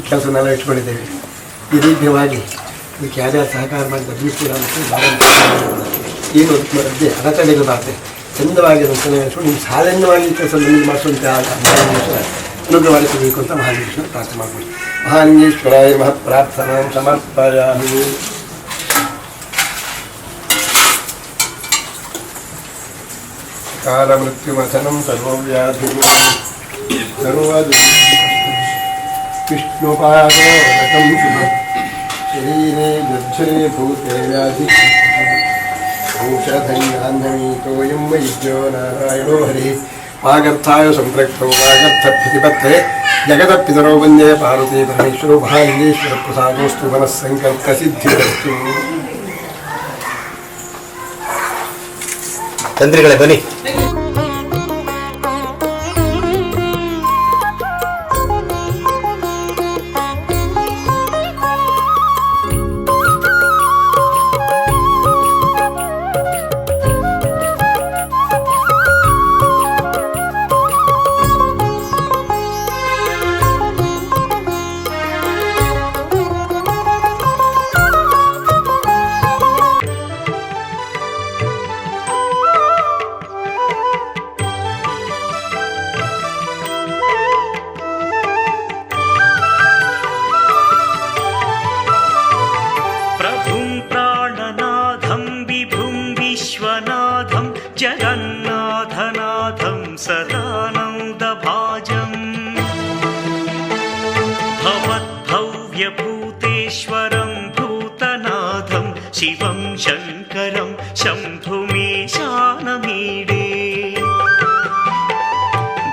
ಕೆಲಸನೆಲ್ಲ ಇಟ್ಕೊಂಡಿದ್ದೇವೆ ಈ ರೀತಿಯಾಗಿ ಇದಕ್ಕೆ ಯಾರ್ಯಾರು ಸಹಕಾರ ಮಾಡಿದ ಬೀಸ್ತೀರ ಅಂತ ಏನು ಮಧ್ಯೆ ಅಡಚಣೆಗಳು ಬರ್ತದೆ ಚಂದವಾಗಿ ಅದನ್ನು ನಡೆಸ್ಕೊಂಡು ನಿಮ್ಮ ಈ ಕೆಲಸ ನಿಮಗೆ ಮಾಡಿಸುವಂತೆ ಅನುಗ್ರಹ ಮಾಡಿಸಬೇಕು ಅಂತ ಮಹಾಲಿಂಗೇಶ್ವರ ಪ್ರಾರ್ಥನೆ ಮಾಡ್ಬೋದು. ಮಹಾಲಿಂಗೇಶ್ವರಾಯ ಮಹತ್ ಪ್ರಾರ್ಥನಾ ಸಮರ್ಪಯಾಮಿ. ಕಾಲಮೃತ್ಯುಮಥನಂ ಸರ್ವವ್ಯಾಧಿ. ಸರ್ವದು ವಿಷ್ಣುಪಾದೋದಕಂ ಶುಭ ಶರೀರೆ ಗರ್ಜನೆ ಭೂತೆ ವ್ಯಾಧಿ ಔಷಧೈಯಾನ್ವೀತೋಯಂ ವೈದ್ಯೋ ನಾರಾಯಣೋ ಹರಿ ವಾಗರ್ಥಾಯ ಸಂಪೃಕ್ತೋ ವಾಗರ್ಥ ಪ್ರತಿಪತ್ತೆ ಜಗದಪ್ಪಿತರೋ ವಂದೇ ಪಾರ್ವತಿ ಪರಮೇಶ್ವರೋ ಮಹಾಲಿಂಗೇಶ್ವರ ಪ್ರಸಾದೋಸ್ತು ಮನಸ್ಸಂಕಲ್ಪ ಸಿದ್ಧಿರಸ್ತು ತಂತ್ರಿಗಳೇ ಬನ್ನಿ भवद्भव्यभूतेश्वरं भूतनाथं शिवं शङ्करं शम्भुमेशानमीडे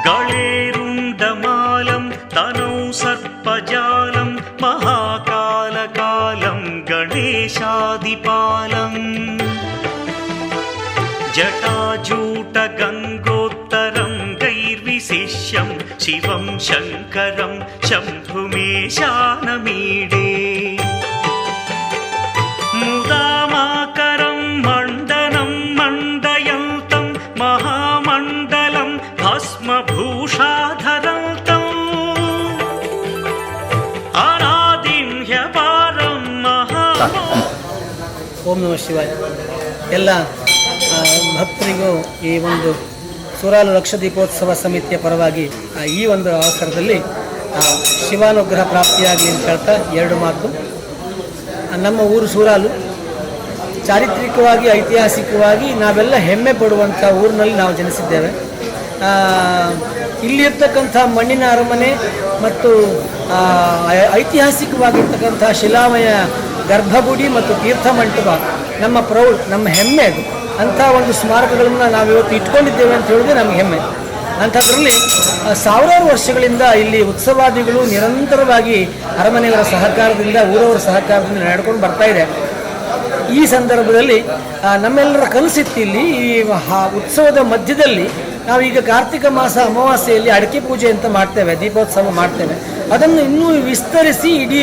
गळेरुण्डमालं तनौ सर्पजालं महाकालकालं गणेशादिपालम् जटाजूटगङ्गोत्तरं गैर्विशिष्यं शिवं शङ्करं शम्भुमेशानमीडे मुदामाकरं मण्डनं मण्डयन्तं महामण्डलं भस्मभूषाधरन्तम् अनादिं ह्यपारं महा ಓಂ ನಮ ಶಿವಾಯ ಎಲ್ಲ ಆ, ಭಕ್ತರಿಗೂ ಈ ಒಂದು ಸೂರಾಲು ಲಕ್ಷ ದೀಪೋತ್ಸವ ಸಮಿತಿಯ ಪರವಾಗಿ ಈ ಒಂದು ಅವಸರದಲ್ಲಿ ಶಿವಾನುಗ್ರಹ ಪ್ರಾಪ್ತಿಯಾಗಲಿ ಅಂತ ಹೇಳ್ತಾ ಎರಡು ಮಾತು. ನಮ್ಮ ಊರು ಸೂರಾಲು ಚಾರಿತ್ರಿಕವಾಗಿ, ಐತಿಹಾಸಿಕವಾಗಿ ನಾವೆಲ್ಲ ಹೆಮ್ಮೆ ಪಡುವಂಥ ಊರಿನಲ್ಲಿ ನಾವು ಜನಿಸಿದ್ದೇವೆ. ಇಲ್ಲಿರ್ತಕ್ಕಂಥ ಮಣ್ಣಿನ ಅರಮನೆ ಮತ್ತು ಐತಿಹಾಸಿಕವಾಗಿರ್ತಕ್ಕಂಥ ಶಿಲಾಮಯ ಗರ್ಭಗುಡಿ ಮತ್ತು ತೀರ್ಥ ಮಂಟಪ ನಮ್ಮ ಪ್ರೌಢ, ನಮ್ಮ ಹೆಮ್ಮೆ ಅದು. ಅಂಥ ಒಂದು ಸ್ಮಾರಕಗಳನ್ನು ನಾವು ಇವತ್ತು ಇಟ್ಕೊಂಡಿದ್ದೇವೆ ಅಂತ ಹೇಳಿದ್ರೆ ನಮಗೆ ಹೆಮ್ಮೆ. ಅಂಥದ್ರಲ್ಲಿ ಸಾವಿರಾರು ವರ್ಷಗಳಿಂದ ಇಲ್ಲಿ ಉತ್ಸವಾದಿಗಳು ನಿರಂತರವಾಗಿ ಅರಮನೆಯವರ ಸಹಕಾರದಿಂದ, ಊರವರ ಸಹಕಾರದಿಂದ ನಡ್ಕೊಂಡು ಬರ್ತಾ ಇದೆ. ಈ ಸಂದರ್ಭದಲ್ಲಿ ನಮ್ಮೆಲ್ಲರ ಕನಸಿತ್ತು ಇಲ್ಲಿ ಈ ಉತ್ಸವದ ಮಧ್ಯದಲ್ಲಿ ನಾವು ಈಗ ಕಾರ್ತಿಕ ಮಾಸ ಅಮಾವಾಸ್ಯೆಯಲ್ಲಿ ಅಡಿಕೆ ಪೂಜೆ ಅಂತ ಮಾಡ್ತೇವೆ, ದೀಪೋತ್ಸವ ಮಾಡ್ತೇವೆ. ಅದನ್ನು ಇನ್ನೂ ವಿಸ್ತರಿಸಿ ಇಡೀ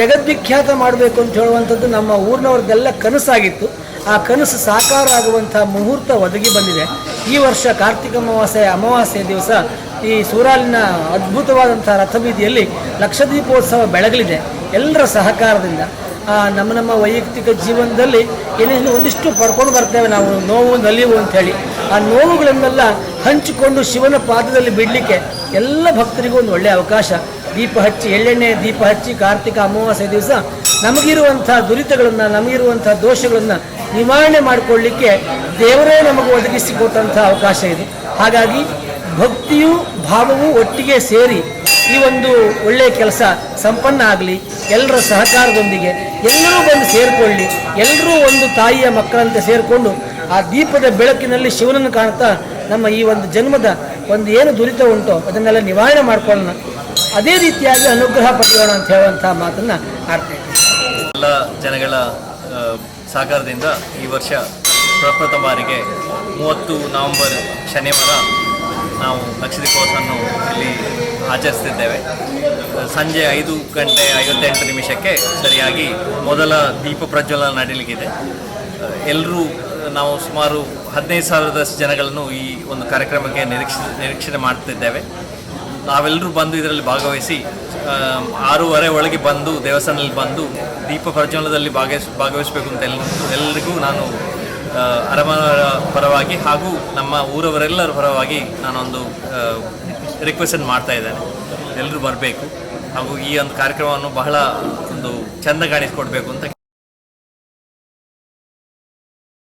ಜಗದ್ವಿಖ್ಯಾತ ಮಾಡಬೇಕು ಅಂತ ಹೇಳುವಂಥದ್ದು ನಮ್ಮ ಊರಿನವ್ರದ್ದೆಲ್ಲ ಕನಸಾಗಿತ್ತು. ಆ ಕನಸು ಸಾಕಾರ ಆಗುವಂಥ ಮುಹೂರ್ತ ಒದಗಿ ಬಂದಿದೆ. ಈ ವರ್ಷ ಕಾರ್ತಿಕ ಅಮಾವಾಸ್ಯೆ ಅಮಾವಾಸ್ಯೆ ದಿವಸ ಈ ಸೂರಾಲಿನ ಅದ್ಭುತವಾದಂಥ ರಥಬೀದಿಯಲ್ಲಿ ಲಕ್ಷದೀಪೋತ್ಸವ ಬೆಳಗಲಿದೆ. ಎಲ್ಲರ ಸಹಕಾರದಿಂದ. ನಮ್ಮ ನಮ್ಮ ವೈಯಕ್ತಿಕ ಜೀವನದಲ್ಲಿ ಏನೇನು ಒಂದಿಷ್ಟು ಪಡ್ಕೊಂಡು ಬರ್ತೇವೆ ನಾವು, ನೋವು, ನಲಿವು ಅಂಥೇಳಿ. ಆ ನೋವುಗಳನ್ನೆಲ್ಲ ಹಂಚಿಕೊಂಡು ಶಿವನ ಪಾದದಲ್ಲಿ ಬಿಡಲಿಕ್ಕೆ ಎಲ್ಲ ಭಕ್ತರಿಗೂ ಒಂದು ಒಳ್ಳೆಯ ಅವಕಾಶ. ದೀಪ ಹಚ್ಚಿ, ಎಳ್ಳೆಣ್ಣೆ ದೀಪ ಹಚ್ಚಿ, ಕಾರ್ತಿಕ ಅಮಾವಾಸ್ಯೆ ದಿವಸ ನಮಗಿರುವಂಥ ದುರಿತಗಳನ್ನು, ನಮಗಿರುವಂಥ ದೋಷಗಳನ್ನು ನಿವಾರಣೆ ಮಾಡಿಕೊಳ್ಳಿಕ್ಕೆ ದೇವರೇ ನಮಗೆ ಒದಗಿಸಿಕೊಟ್ಟಂಥ ಅವಕಾಶ ಇದೆ. ಹಾಗಾಗಿ ಭಕ್ತಿಯು ಭಾವವು ಒಟ್ಟಿಗೆ ಸೇರಿ ಈ ಒಂದು ಒಳ್ಳೆಯ ಕೆಲಸ ಸಂಪನ್ನ ಆಗಲಿ, ಎಲ್ಲರ ಸಹಕಾರದೊಂದಿಗೆ ಎಲ್ಲರೂ ಬಂದು ಸೇರಿಕೊಳ್ಳಿ, ಎಲ್ಲರೂ ಒಂದು ತಾಯಿಯ ಮಕ್ಕಳಂತೆ ಸೇರಿಕೊಂಡು ಆ ದೀಪದ ಬೆಳಕಿನಲ್ಲಿ ಶಿವನನ್ನು ಕಾಣ್ತಾ ನಮ್ಮ ಈ ಒಂದು ಜನ್ಮದ ಒಂದು ಏನು ದುರಿತ ಉಂಟೋ ಅದನ್ನೆಲ್ಲ ನಿವಾರಣೆ ಮಾಡ್ಕೊಳ್ಳೋಣ. ಅದೇ ರೀತಿಯಾಗಿ ಅನುಗ್ರಹ ಪಡೆಯೋಣ ಅಂತ ಹೇಳುವಂಥ ಮಾತನ್ನು ಆಡ್ತಾ ಎಲ್ಲ ಜನಗಳ ಸಹಕಾರದಿಂದ ಈ ವರ್ಷ ಪ್ರಪ್ರಥಮ ಬಾರಿಗೆ ಮೂವತ್ತು ನವೆಂಬರ್ ಶನಿವಾರ ನಾವು ಲಕ್ಷದೀಪೋತ್ಸವನ್ನು ಇಲ್ಲಿ ಆಚರಿಸ್ತಿದ್ದೇವೆ ಸಂಜೆ ಐದು ಗಂಟೆ ಐವತ್ತೆಂಟು ನಿಮಿಷಕ್ಕೆ ಸರಿಯಾಗಿ ಮೊದಲ ದೀಪ ಪ್ರಜ್ವಲನ ನಡೀಲಿಕ್ಕಿದೆ. ಎಲ್ಲರೂ ನಾವು ಸುಮಾರು ಹದಿನೈದು ಸಾವಿರದಷ್ಟು ಜನಗಳನ್ನು ಈ ಒಂದು ಕಾರ್ಯಕ್ರಮಕ್ಕೆ ನಿರೀಕ್ಷೆ, ನಿರೀಕ್ಷಣೆ ಮಾಡ್ತಿದ್ದೇವೆ. ನಾವೆಲ್ಲರೂ ಬಂದು ಇದರಲ್ಲಿ ಭಾಗವಹಿಸಿ ಆರೂವರೆ ಒಳಗೆ ಬಂದು, ದೇವಸ್ಥಾನದಲ್ಲಿ ಬಂದು, ದೀಪ ಪ್ರಜ್ವಲದಲ್ಲಿ ಭಾಗವಹಿಸ್ ಭಾಗವಹಿಸಬೇಕು ಅಂತ ಎಲ್ಲ ಎಲ್ಲರಿಗೂ ನಾನು ಅರಮ ಪರವಾಗಿ ಹಾಗೂ ನಮ್ಮ ಊರವರೆಲ್ಲರ ಪರವಾಗಿ ನಾನೊಂದು ರಿಕ್ವೆಸ್ಟನ್ನು ಮಾಡ್ತಾ ಇದ್ದೇನೆ. ಎಲ್ಲರೂ ಬರಬೇಕು ಹಾಗೂ ಈ ಒಂದು ಕಾರ್ಯಕ್ರಮವನ್ನು ಬಹಳ ಒಂದು ಚೆಂದ ಕಾಣಿಸ್ಕೊಡ್ಬೇಕು ಅಂತ